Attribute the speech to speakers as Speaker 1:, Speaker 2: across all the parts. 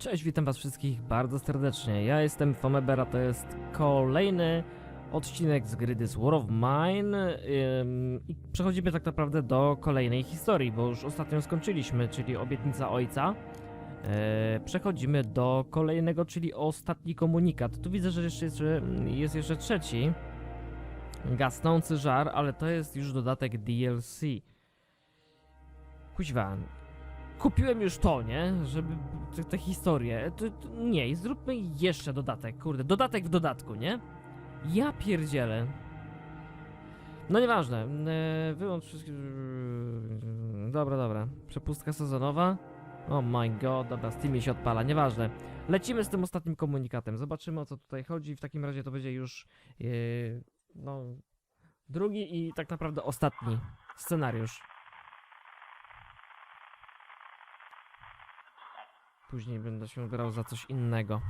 Speaker 1: Cześć, witam was wszystkich bardzo serdecznie. Ja jestem Fomebera, to jest kolejny odcinek z gry This War of Mine i przechodzimy tak naprawdę do kolejnej historii, bo już ostatnio skończyliśmy, czyli Obietnica Ojca. E, przechodzimy do kolejnego, czyli ostatni komunikat. Tu widzę, że jeszcze jest, jest jeszcze trzeci. Gasnący żar, ale to jest już dodatek DLC. Kuźwa, kupiłem już to, nie? Żeby te, te historie. To, to, nie, zróbmy jeszcze dodatek, kurde. Dodatek w dodatku, nie? Ja pierdzielę. No nieważne. E, wyłącz wszystkie. Dobra, dobra. Przepustka sezonowa. Oh my god, dobra, Steamie się odpala, nieważne. Lecimy z tym ostatnim komunikatem. Zobaczymy o co tutaj chodzi. W takim razie to będzie już. e, no. Drugi i tak naprawdę ostatni scenariusz. Później będę się brał za coś innego.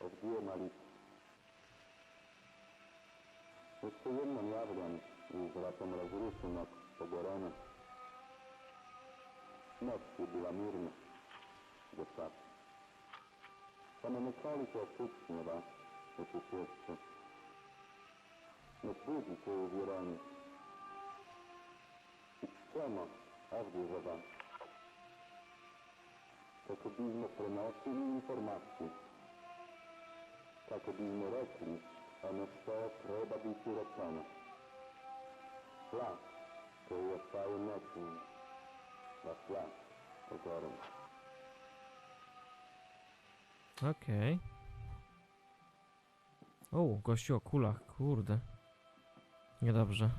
Speaker 2: Odbije Malik. Jeszcze jedną jadłem i zwracam rozrusznik pogorony. Nocy była Nie budzi się uwieranie. I czemu odbierze Kako bismo prenosili informacije. Kako bismo rekli ono što treba biti rečeno. Flash koji ostaje nečim, da flash ogorom.
Speaker 1: Okej. O, gościu o kulach, kurde. Niedobrze.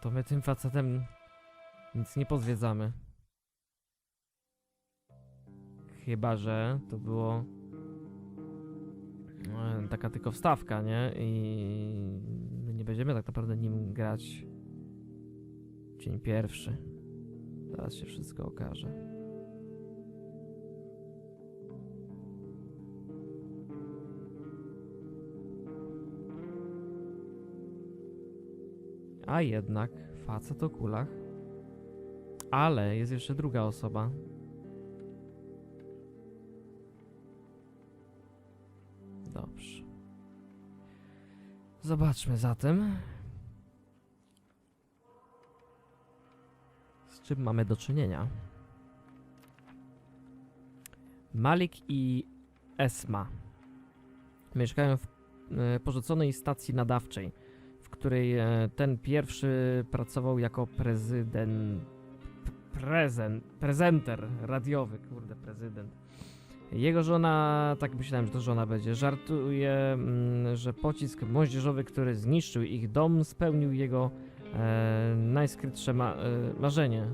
Speaker 1: To my tym facetem nic nie pozwiedzamy. Chyba, że to było e, taka tylko wstawka, nie? I my nie będziemy tak naprawdę nim grać dzień pierwszy. Zaraz się wszystko okaże. A jednak facet o kulach. Ale jest jeszcze druga osoba. Dobrze. Zobaczmy zatem. Z czym mamy do czynienia? Malik i Esma mieszkają w e, porzuconej stacji nadawczej w której e, ten pierwszy pracował jako prezydent. Prezent, prezenter radiowy, kurde, prezydent. Jego żona, tak myślałem, że to żona będzie, żartuje, mm, że pocisk moździerzowy, który zniszczył ich dom, spełnił jego e, najskrytsze ma, e, marzenie.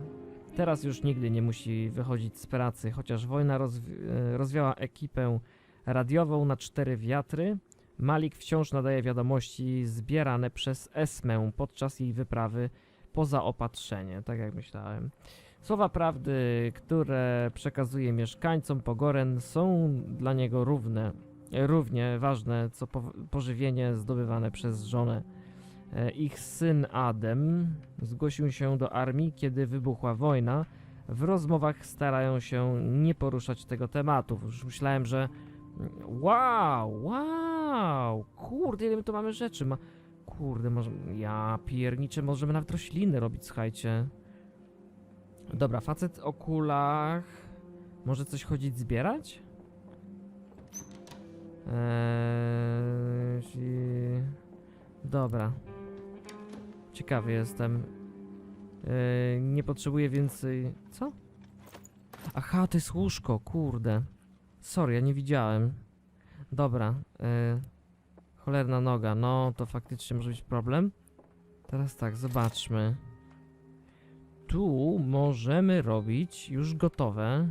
Speaker 1: Teraz już nigdy nie musi wychodzić z pracy, chociaż wojna rozwi- e, rozwiała ekipę radiową na cztery wiatry. Malik wciąż nadaje wiadomości zbierane przez Esmę podczas jej wyprawy poza opatrzenie, tak jak myślałem. Słowa prawdy, które przekazuje mieszkańcom Pogoren są dla niego równe, równie ważne co po, pożywienie zdobywane przez żonę. E, Ich syn Adem zgłosił się do armii, kiedy wybuchła wojna. W rozmowach starają się nie poruszać tego tematu. Już myślałem, że Wow, wow! Kurde, ile my tu mamy rzeczy. Ma... Kurde, może... Ja pierniczę, możemy nawet rośliny robić, słuchajcie. Dobra, facet o kulach... Może coś chodzić zbierać? Eee... Dobra. Ciekawy jestem. Eee, nie potrzebuję więcej... Co? Aha, to jest łóżko, kurde. Sorry, ja nie widziałem. Dobra. y, cholerna noga. No, to faktycznie może być problem. Teraz tak, zobaczmy. Tu możemy robić już gotowe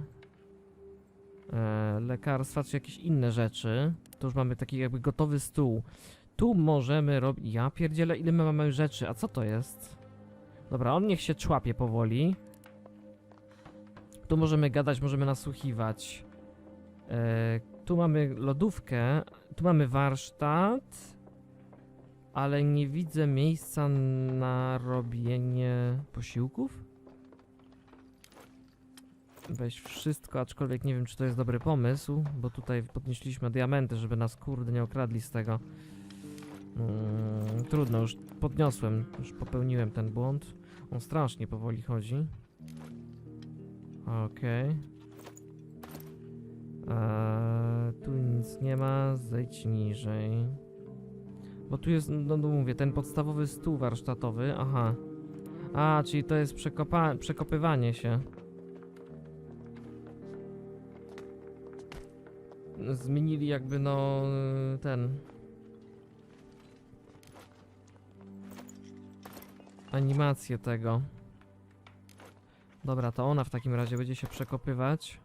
Speaker 1: e, lekarstwa czy jakieś inne rzeczy. Tu już mamy taki jakby gotowy stół. Tu możemy robić... Ja pierdzielę, ile my mamy rzeczy. A co to jest? Dobra, on niech się człapie powoli. Tu możemy gadać, możemy nasłuchiwać. E, tu mamy lodówkę, tu mamy warsztat. ale nie widzę miejsca na robienie posiłków. Weź wszystko, aczkolwiek nie wiem, czy to jest dobry pomysł, bo tutaj podnieśliśmy diamenty, żeby nas kurde nie okradli z tego. Mm, trudno, już podniosłem, już popełniłem ten błąd. On strasznie powoli chodzi. Okej. Eee, tu nic nie ma, zejdź niżej. Bo tu jest, no, no mówię, ten podstawowy stół warsztatowy, aha. A, czyli to jest przekopywanie się. Zmienili jakby no ten. Animację tego. Dobra, to ona w takim razie będzie się przekopywać.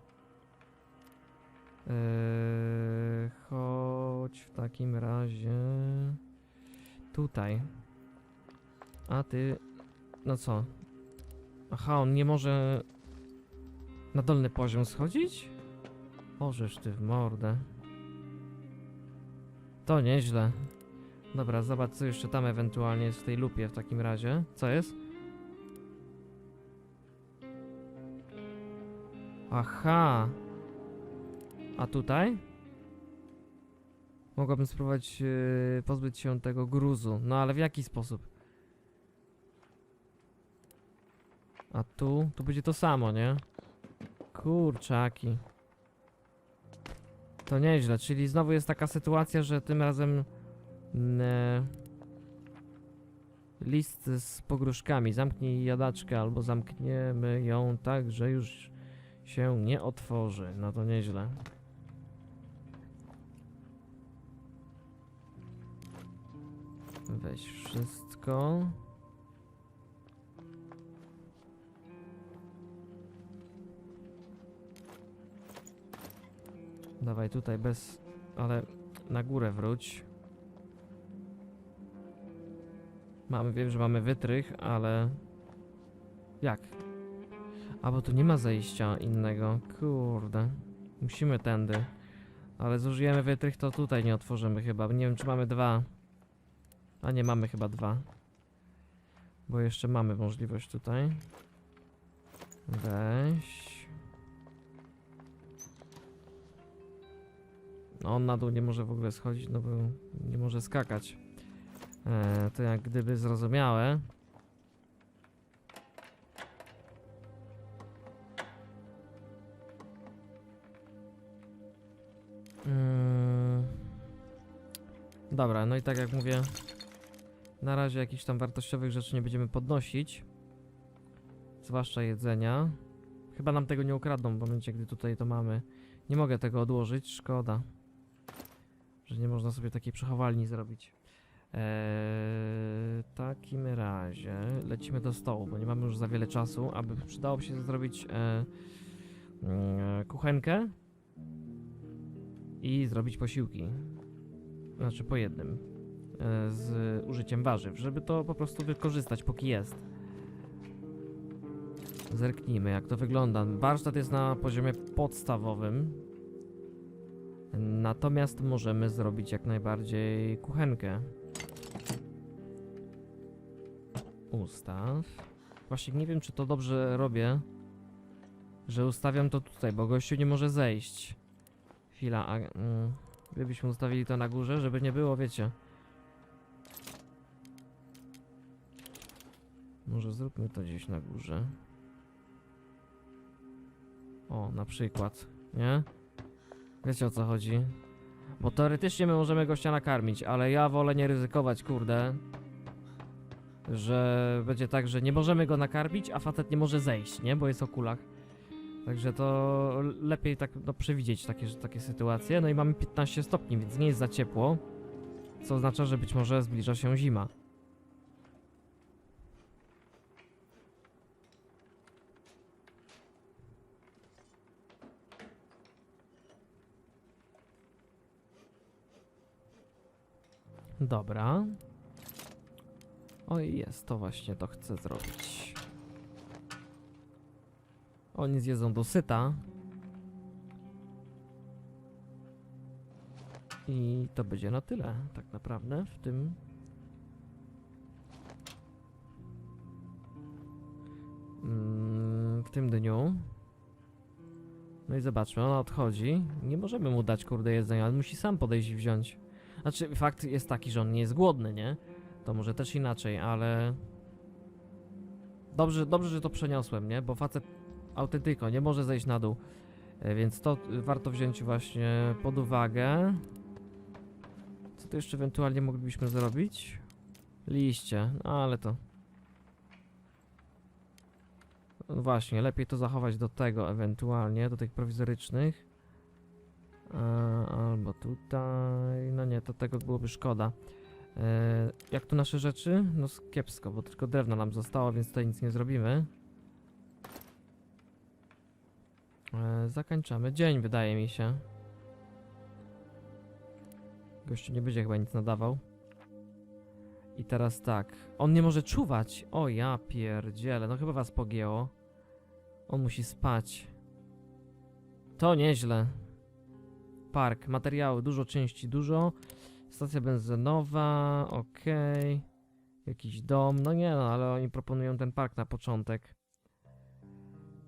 Speaker 1: Yy, chodź w takim razie tutaj. A ty, no co? Aha, on nie może na dolny poziom schodzić? Możesz ty w mordę. To nieźle. Dobra, zobacz co jeszcze tam ewentualnie jest w tej lupie w takim razie. Co jest? Aha. A tutaj? Mogłabym spróbować yy, pozbyć się tego gruzu. No ale w jaki sposób? A tu? Tu będzie to samo, nie? Kurczaki. To nieźle, czyli znowu jest taka sytuacja, że tym razem mm, e, list z pogróżkami. Zamknij jadaczkę albo zamkniemy ją tak, że już się nie otworzy. No to nieźle. Weź wszystko. Dawaj tutaj bez... ale na górę wróć. Mamy, wiem, że mamy wytrych, ale... Jak? A, bo tu nie ma zejścia innego. Kurde. Musimy tędy. Ale zużyjemy wytrych, to tutaj nie otworzymy chyba. Nie wiem, czy mamy dwa. A nie, mamy chyba dwa. Bo jeszcze mamy możliwość tutaj. Weź. No on na dół nie może w ogóle schodzić, no bo nie może skakać. E, to jak gdyby zrozumiałe. Mm. Dobra, no i tak jak mówię, na razie jakichś tam wartościowych rzeczy nie będziemy podnosić. Zwłaszcza jedzenia. Chyba nam tego nie ukradną w momencie, gdy tutaj to mamy. Nie mogę tego odłożyć, szkoda. Że nie można sobie takiej przechowalni zrobić. Eee, w takim razie lecimy do stołu, bo nie mamy już za wiele czasu, aby przydałoby się zrobić e, e, kuchenkę i zrobić posiłki. Znaczy po jednym. E, z użyciem warzyw, żeby to po prostu wykorzystać póki jest. Zerknijmy jak to wygląda. Warsztat jest na poziomie podstawowym. Natomiast możemy zrobić jak najbardziej kuchenkę. Ustaw. Właśnie nie wiem, czy to dobrze robię, że ustawiam to tutaj, bo gościu nie może zejść. Chwila, a mm, gdybyśmy ustawili to na górze, żeby nie było, wiecie. Może zróbmy to gdzieś na górze. O, na przykład, nie? Wiecie o co chodzi? Bo teoretycznie my możemy gościa nakarmić, ale ja wolę nie ryzykować, kurde. Że będzie tak, że nie możemy go nakarmić, a facet nie może zejść, nie? Bo jest o kulach. Także to lepiej tak no, przewidzieć takie, takie sytuacje. No i mamy 15 stopni, więc nie jest za ciepło. Co oznacza, że być może zbliża się zima. Dobra. Oj, jest, to właśnie to chcę zrobić. Oni zjedzą do syta. I to będzie na tyle, tak naprawdę, w tym... Mm, w tym dniu. No i zobaczmy, ona odchodzi. Nie możemy mu dać kurde jedzenia, ale musi sam podejść i wziąć. Znaczy, fakt jest taki, że on nie jest głodny, nie? To może też inaczej, ale... Dobrze, dobrze, że to przeniosłem, nie? Bo facet autentyko nie może zejść na dół. E, Więc to y, warto wziąć właśnie pod uwagę. Co tu jeszcze ewentualnie moglibyśmy zrobić? Liście, no ale to... No właśnie, lepiej to zachować do tego ewentualnie, do tych prowizorycznych. E, albo tutaj... No nie, to tego byłoby szkoda. E, jak tu nasze rzeczy? No kiepsko, bo tylko drewno nam zostało, więc tutaj nic nie zrobimy. E, zakończamy dzień, wydaje mi się. Gościu nie będzie chyba nic nadawał. I teraz tak. On nie może czuwać. O ja pierdzielę, no chyba was pogięło. On musi spać. To nieźle. Park, materiały, dużo części, dużo. Stacja benzynowa, okej. Jakiś dom, no nie no, ale oni proponują ten park na początek.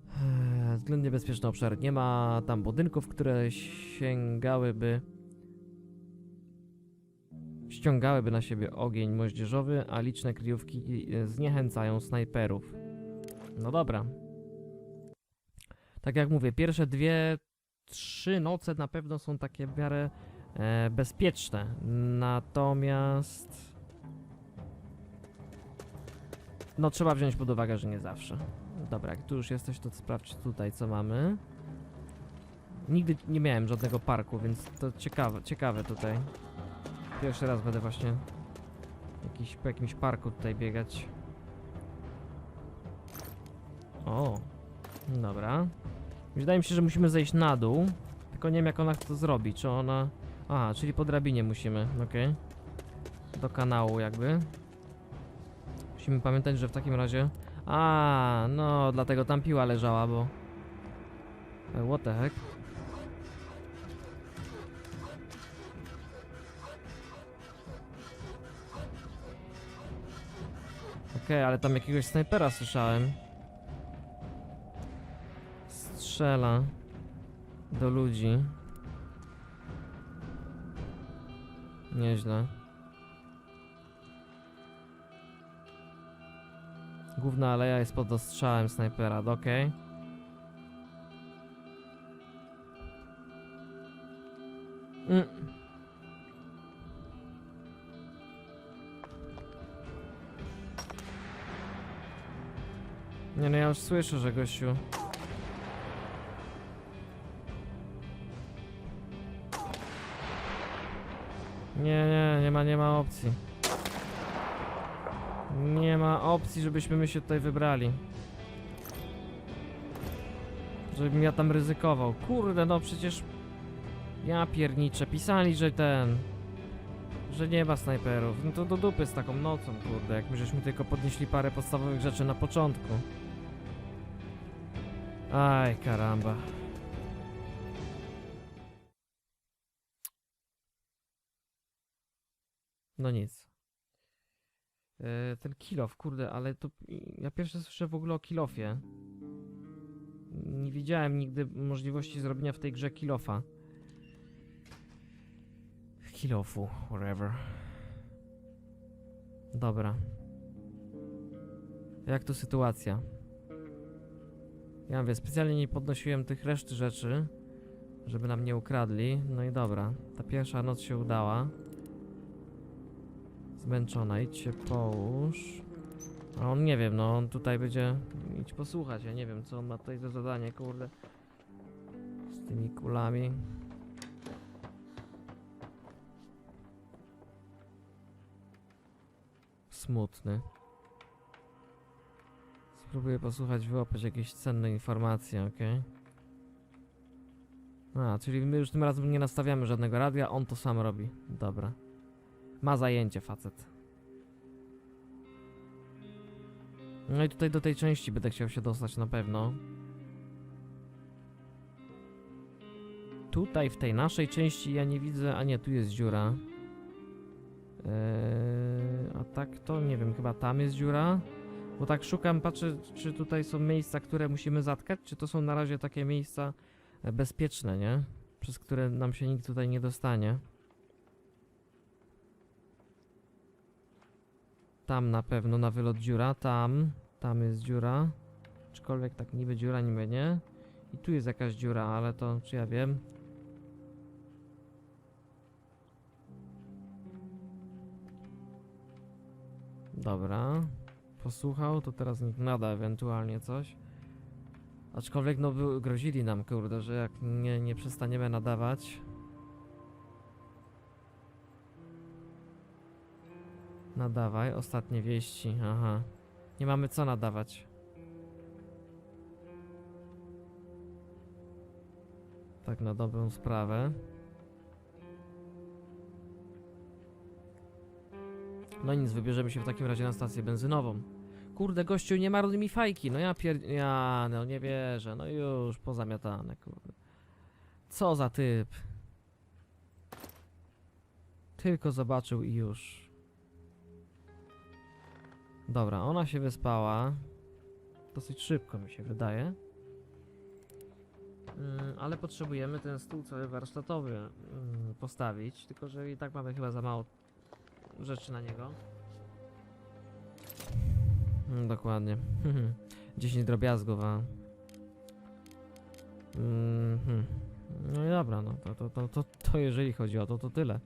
Speaker 1: Eee, Względnie bezpieczny obszar. Nie ma tam budynków, które sięgałyby. ściągałyby na siebie ogień moździerzowy, a liczne kryjówki e, zniechęcają snajperów. No dobra. Tak jak mówię, pierwsze dwie, trzy noce na pewno są takie w miarę e, bezpieczne. Natomiast. No, trzeba wziąć pod uwagę, że nie zawsze. Dobra, jak tu już jesteś, to sprawdź tutaj, co mamy. Nigdy nie miałem żadnego parku, więc to ciekawe, ciekawe tutaj. Pierwszy raz będę właśnie jakiś, po jakimś parku tutaj biegać. O, dobra. Wydaje mi się, że musimy zejść na dół. Tylko nie wiem, jak ona to zrobić. Czy ona. A, czyli po drabinie musimy, okej. Do kanału, jakby. Musimy pamiętać, że w takim razie. A, no, dlatego tam piła leżała, bo. E, What the heck? Okej, ale tam jakiegoś snajpera słyszałem. Strzela do ludzi. Nieźle. Główna aleja jest pod ostrzałem snajpera, okej. Mm. Nie no, ja już słyszę, że gościu... Nie, nie, nie ma, nie ma opcji. Nie ma opcji, żebyśmy my się tutaj wybrali. Żebym ja tam ryzykował. Kurde, no przecież... Ja pierniczę. Pisali, że ten... Że nie ma snajperów. No to do dupy z taką nocą, kurde. Jak my żeśmy tylko podnieśli parę podstawowych rzeczy na początku. Aj, karamba. No nic. E, ten kilof, kurde, ale to ja pierwsze słyszę w ogóle o kilofie. Nie widziałem nigdy możliwości zrobienia w tej grze kilofa. Kilofu, whatever. Dobra. Jak tu sytuacja? Ja mówię, specjalnie nie podnosiłem tych reszty rzeczy, żeby nam nie ukradli. No i dobra, ta pierwsza noc się udała. Zmęczona, idź się połóż. A on nie wiem, no on tutaj będzie. Idź posłuchać, ja nie wiem co on ma tutaj za zadanie, kurde. Z tymi kulami. Smutny. Spróbuję posłuchać, wyłapać jakieś cenne informacje, okej? A, czyli my już tym razem nie nastawiamy żadnego radia, on to sam robi. Dobra. Ma zajęcie facet. No i tutaj do tej części będę chciał się dostać na pewno. Tutaj w tej naszej części ja nie widzę, a nie, tu jest dziura. Eee, a tak to nie wiem, chyba tam jest dziura. Bo tak szukam, patrzę, czy tutaj są miejsca, które musimy zatkać, czy to są na razie takie miejsca bezpieczne, nie? Przez które nam się nikt tutaj nie dostanie. Tam na pewno na wylot dziura, tam, tam jest dziura. Aczkolwiek tak niby dziura, niby nie. I tu jest jakaś dziura, ale to czy ja wiem? Dobra. Posłuchał, to teraz niech nada ewentualnie coś. Aczkolwiek no grozili nam, kurde, że jak nie, nie przestaniemy nadawać. Nadawaj, ostatnie wieści, aha. Nie mamy co nadawać. Tak na dobrą sprawę. No nic, wybierzemy się w takim razie na stację benzynową. Kurde, gościu, nie marnuj mi fajki. No ja pier... Ja, no nie wierzę. No już, pozamiatane, kurde. Co za typ. Tylko zobaczył i już. Dobra, ona się wyspała. Dosyć szybko mi się wydaje. Mm, ale potrzebujemy ten stół cały warsztatowy mm, postawić, tylko że i tak mamy chyba za mało rzeczy na niego. Mm, dokładnie. 10 drobiazgów, a... Mhm. No i dobra, no to, to, to, to, to jeżeli chodzi o to, to tyle.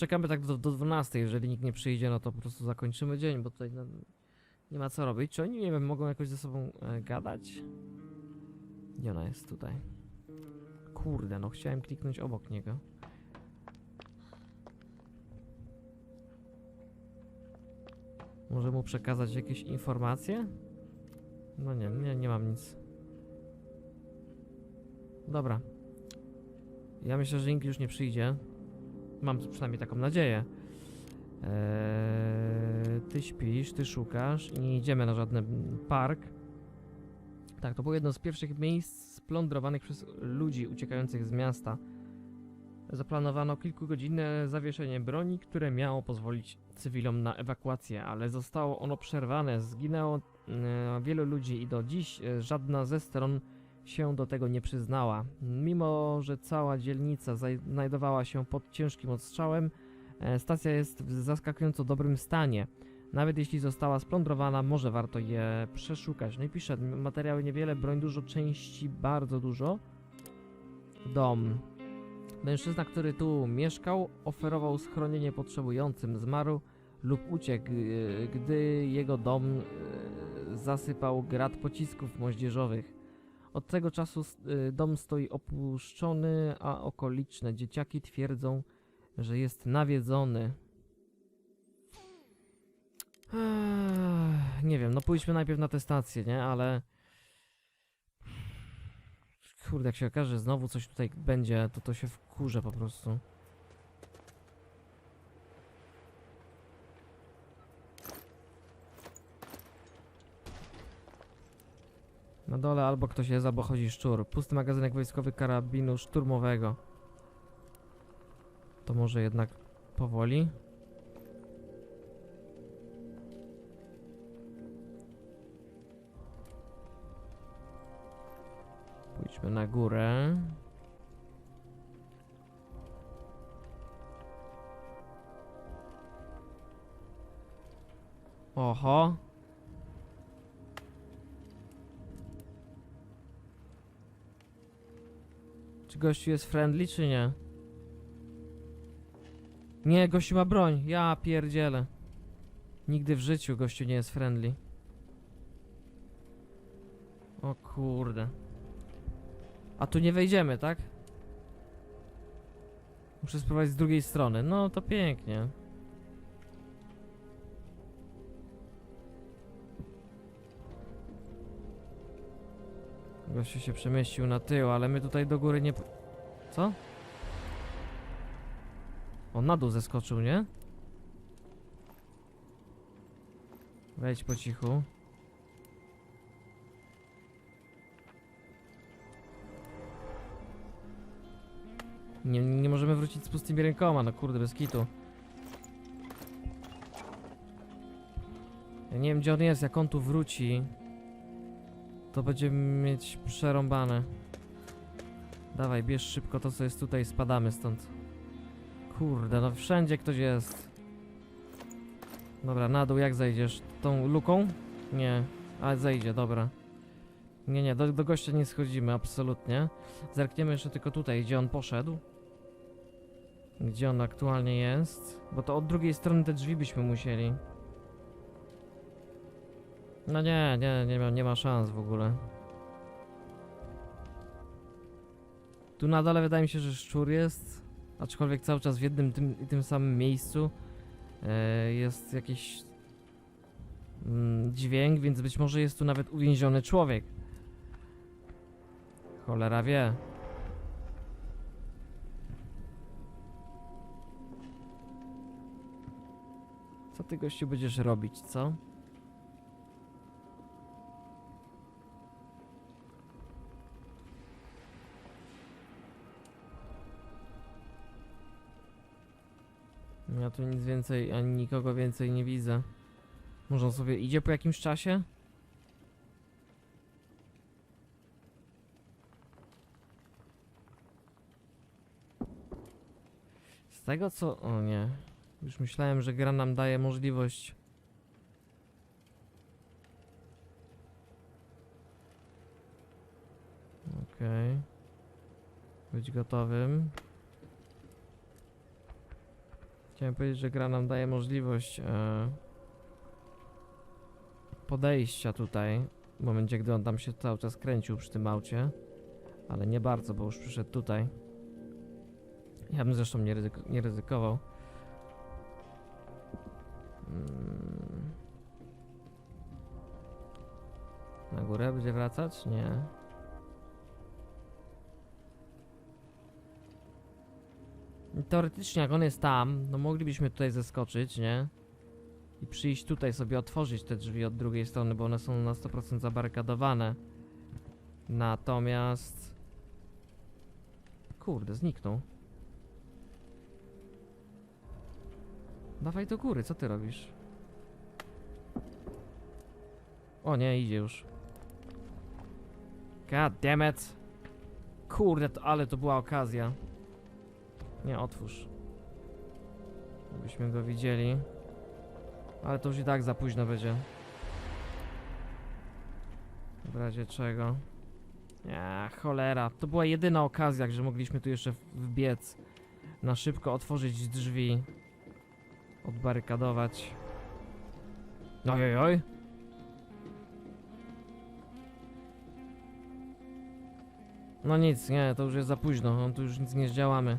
Speaker 1: Poczekamy tak do, do 12, jeżeli nikt nie przyjdzie, no to po prostu zakończymy dzień, bo tutaj no, nie ma co robić. Czy oni, nie wiem, mogą jakoś ze sobą e, gadać? Gdzie ona jest tutaj? Kurde, no chciałem kliknąć obok niego. Może mu przekazać jakieś informacje? No nie, nie, nie mam nic. Dobra. Ja myślę, że nikt już nie przyjdzie. Mam przynajmniej taką nadzieję. Eee, ty śpisz, ty szukasz i nie idziemy na żaden park. Tak, to było jedno z pierwszych miejsc splądrowanych przez ludzi uciekających z miasta. Zaplanowano kilkugodzinne zawieszenie broni, które miało pozwolić cywilom na ewakuację, ale zostało ono przerwane. Zginęło e, wielu ludzi i do dziś e, żadna ze stron się do tego nie przyznała. Mimo, że cała dzielnica znajdowała się pod ciężkim odstrzałem, e, stacja jest w zaskakująco dobrym stanie. Nawet jeśli została splądrowana, może warto je przeszukać. No i pisze, materiały niewiele, broń dużo, części bardzo dużo. Dom. Mężczyzna, który tu mieszkał, oferował schronienie potrzebującym. Zmarł lub uciekł, e, gdy jego dom e, zasypał grad pocisków moździerzowych. Od tego czasu y, dom stoi opuszczony, a okoliczne dzieciaki twierdzą, że jest nawiedzony. Ech, nie wiem, no pójdźmy najpierw na tę stację, nie? Ale... Kurde, jak się okaże, że znowu coś tutaj będzie, to to się wkurzę po prostu. Na dole albo ktoś jest, albo chodzi szczur. Pusty magazynek wojskowy karabinu szturmowego. To może jednak powoli? Pójdźmy na górę. Oho. Czy gościu jest friendly, czy nie? Nie, gościu ma broń. Ja pierdzielę. Nigdy w życiu gościu nie jest friendly. O kurde. A tu nie wejdziemy, tak? Muszę spróbować z drugiej strony. No to pięknie. Gościu się przemieścił na tył, ale my tutaj do góry nie... Co? On na dół zeskoczył, nie? Wejdź po cichu. Nie, nie możemy wrócić z pustymi rękoma, no kurde, bez kitu. Ja nie wiem gdzie on jest, jak on tu wróci To będziemy mieć przerąbane. Dawaj, bierz szybko to co jest tutaj, spadamy stąd. Kurde, no wszędzie ktoś jest. Dobra, na dół jak zejdziesz? Tą luką? Nie, ale zejdzie, dobra. Nie, nie, do, do gościa nie schodzimy, absolutnie. Zerkniemy jeszcze tylko tutaj, gdzie on poszedł. Gdzie on aktualnie jest? Bo to od drugiej strony te drzwi byśmy musieli no nie, nie, nie ma, nie ma szans w ogóle. Tu na dole wydaje mi się, że szczur jest, aczkolwiek cały czas w jednym tym, tym samym miejscu e, jest jakiś mm, dźwięk, więc być może jest tu nawet uwięziony człowiek. Cholera wie. Co ty gościu będziesz robić, co? Ja tu nic więcej, ani nikogo więcej nie widzę. Może on sobie idzie po jakimś czasie? Z tego co... O nie. Już myślałem, że gra nam daje możliwość... Okej. Być gotowym. Chciałem powiedzieć, że gra nam daje możliwość e, podejścia tutaj. W momencie, gdy on tam się cały czas kręcił przy tym aucie. Ale nie bardzo, bo już przyszedł tutaj. Ja bym zresztą nie, ryzyk nie ryzykował. Mm. Na górę będzie wracać? Nie. Teoretycznie jak on jest tam, no moglibyśmy tutaj zeskoczyć, nie? I przyjść tutaj sobie otworzyć te drzwi od drugiej strony, bo one są na 100% zabarykadowane. Natomiast... Kurde, zniknął. Dawaj do góry, co ty robisz? O nie, idzie już. God damn it. Kurde, to, ale to była okazja. Nie, otwórz. Byśmy go widzieli. Ale to już i tak za późno będzie. W razie czego. Ja, cholera. To była jedyna okazja, że mogliśmy tu jeszcze wbiec. Na szybko otworzyć drzwi. Odbarykadować. Oj, oj, oj. No nic, nie, to już jest za późno. On tu już nic nie zdziałamy.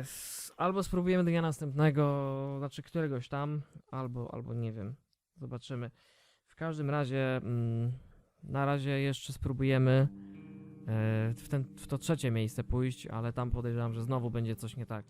Speaker 1: S- albo spróbujemy dnia następnego, znaczy któregoś tam, albo, albo nie wiem. Zobaczymy. W każdym razie, mm, na razie jeszcze spróbujemy yy, w, ten, w to trzecie miejsce pójść, ale tam podejrzewam, że znowu będzie coś nie tak.